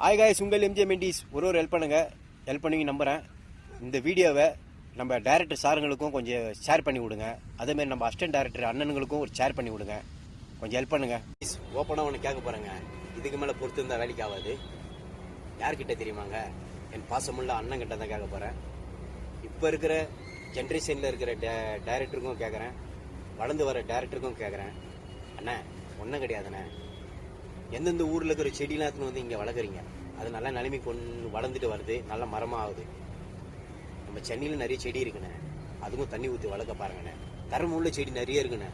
Hi guys உங்கள் MJ Mendis ஒரு ஒரு ஹெல்ப் பண்ணுங்க. ஹெல்ப் பண்ணுவீங்க நம்புகிறேன் இந்த வீடியோவை நம்ம டேரக்டர் சாருங்களுக்கும் கொஞ்சம் ஷேர் பண்ணி விடுங்க. அதேமாரி நம்ம அசிஸ்டன்ட் டேரக்டர் அண்ணனுங்களுக்கும் ஒரு ஷேர் பண்ணி விடுங்க. கொஞ்சம் ஹெல்ப் பண்ணுங்கள் ப்ளீஸ் ஓப்பனாக ஒன்று கேட்க போகிறேங்க இதுக்கு மேலே பொறுத்து இருந்தால் வேலைக்கு ஆகாது. யார்கிட்ட தெரியுமாங்க? என் பாசமுள்ள அண்ணன்கிட்ட தான் கேட்க போகிறேன் இப்போ இருக்கிற ஜென்ரேஷனில் இருக்கிற டே டேரக்டருக்கும் கேட்குறேன். வளர்ந்து வர டேரக்டருக்கும் கேட்குறேன். அண்ணே ஒன்றும் கிடையாதுண்ணே. எந்தெந்த ஊரில் இருக்கிற செடிலாம் எடுத்துன்னு வந்து இங்கே வளர்க்குறீங்க? அது நல்லா நிலைமை கொண்டு வளர்ந்துட்டு வருது நல்ல மரமாக ஆகுது. நம்ம சென்னையில் நிறைய செடி இருக்குண்ணே. அதுவும் தண்ணி ஊற்றி வளர்க்க பாருங்கண்ணே. தரம் உள்ள செடி நிறைய இருக்குண்ணே.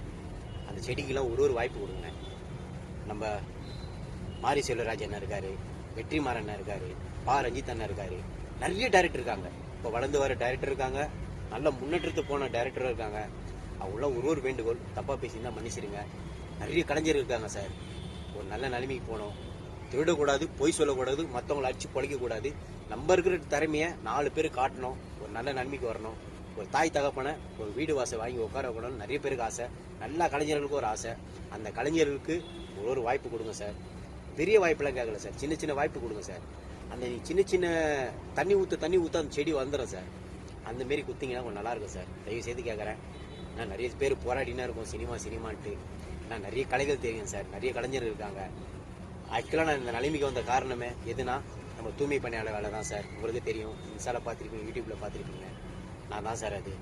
அந்த செடிக்கெல்லாம் ஒரு ஒரு வாய்ப்பு கொடுங்கண்ணே. நம்ம மாரி செல்வராஜ் அண்ணன் இருக்காரு வெற்றி மாறன் இருக்காரு பா. ரஞ்சித் அண்ணன் இருக்காரு. நிறைய டைரக்டர் இருக்காங்க. இப்போ வளர்ந்து வர டைரக்டர் இருக்காங்க. நல்ல முன்னேற்றத்து போன டைரக்டரும் இருக்காங்க. அவங்களாம் ஒரு ஒரு வேண்டுகோள். தப்பாக பேசியிருந்தால் மன்னிச்சிருங்க. நிறைய கலைஞர் இருக்காங்க சார். ஒரு நல்ல நிலைமைக்கு போகணும் திருடக்கூடாது பொய் சொல்லக்கூடாது மற்றவங்களை அடிச்சு பொழைக்கக்கூடாது. நம்ம இருக்கிற திறமையை நாலு பேர் காட்டணும். ஒரு நல்ல நன்மைக்கு வரணும். ஒரு தாய் தகப்பனை ஒரு வீடு வாசல் வாங்கி உட்கார வைக்கணும்னு நிறைய பேருக்கு ஆசை. நல்லா கலைஞர்களுக்கும் ஒரு ஆசை. அந்த கலைஞர்களுக்கு ஒரு ஒரு வாய்ப்பு கொடுங்க சார். பெரிய வாய்ப்பெல்லாம் கேட்கல சார். சின்ன சின்ன வாய்ப்பு கொடுங்க சார். அந்த சின்ன சின்ன தண்ணி ஊற்ற தண்ணி ஊற்ற அந்த செடி வந்துடும் சார். அந்த மாரி குத்திங்கன்னா கொஞ்சம் நல்லாயிருக்கும் சார். தயவு செய்து கேட்குறேன். நான் நிறைய பேர் போராடினா இருக்கும். சினிமா சினிமான்ட்டு. நான் நிறைய கலைகள் தெரியும் சார். நிறைய கலைஞர் இருக்காங்க. ஆக்சுவலாக நான் இந்த நிலைமைக்கு வந்த காரணமே எதுனா நம்ம தூய்மை பணியாளர் வேலை தான் சார். உங்களுக்கு தெரியும். இன்ஸ்டால பார்த்துருப்பீங்க யூடியூப்ல பார்த்துருப்பீங்க. நான் தான் சார் அது.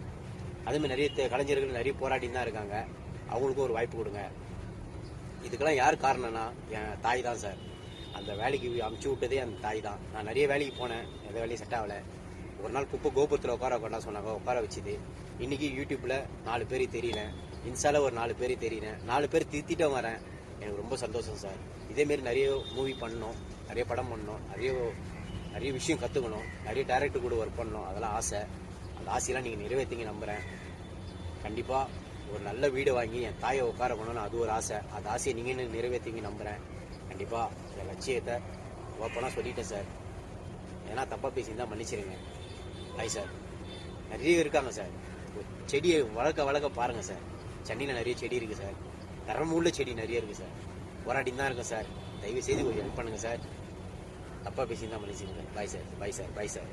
அதுமாதிரி நிறைய கலைஞர்கள் நிறைய போராடின்னு தான் இருக்காங்க. அவங்களுக்கும் ஒரு வாய்ப்பு கொடுங்க. இதுக்கெல்லாம் யார் காரணம்னா என் தாய் தான் சார். அந்த வேலைக்கு அமுச்சு விட்டதே அந்த தாய் தான். நான் நிறைய வேலைக்கு போனேன். எந்த வேலையும் செட் ஆகலை. ஒரு நாள் குப்பை கோபுரத்தில் உட்கார உட்கார சொன்னாங்க. உட்கார வச்சுது. இன்றைக்கி யூடியூப்பில் நாலு பேர் தெரியல. இன்ஸ்டால ஒரு நாலு பேர் தெரியினேன் நாலு பேர் திருத்திட்டும் வரேன். எனக்கு ரொம்ப சந்தோஷம் சார். இதேமாரி நிறைய மூவி பண்ணணும் நிறைய படம் பண்ணணும் நிறைய நிறைய விஷயம் கற்றுக்கணும் நிறைய டேரக்டர் கூட ஒர்க் பண்ணணும் அதெல்லாம் ஆசை. அந்த ஆசையெல்லாம் நீங்கள் நிறைவேற்றிங்க நம்புகிறேன் கண்டிப்பாக ஒரு நல்ல வீடு வாங்கி என் தாயை உட்கார பண்ணணும்னு அது ஒரு ஆசை. அந்த ஆசையை நீங்கள் நிறைவேற்றிங்க நம்புகிறேன் கண்டிப்பாக என் லட்சியத்தை ஓப்பனாக சொல்லிட்டேன் சார். ஏன்னா தப்பாக பேசியிருந்தால் மன்னிச்சிருங்க. Hi sir. நிறைய இருக்காங்க சார். ஒரு செடியை வளர்க்க வளர்க்க பாருங்கள் சார். சென்னையில் நிறைய செடி இருக்குது சார். தரமூரில் செடி நிறைய இருக்குது சார். போராட்டின்னு தான் இருக்கும் சார். தயவு செய்து கொஞ்சம் ஹெல்ப் பண்ணுங்கள் சார். தப்பாக தான் மன்னிச்சிருங்க bye sir. Bye sir. Bye sir.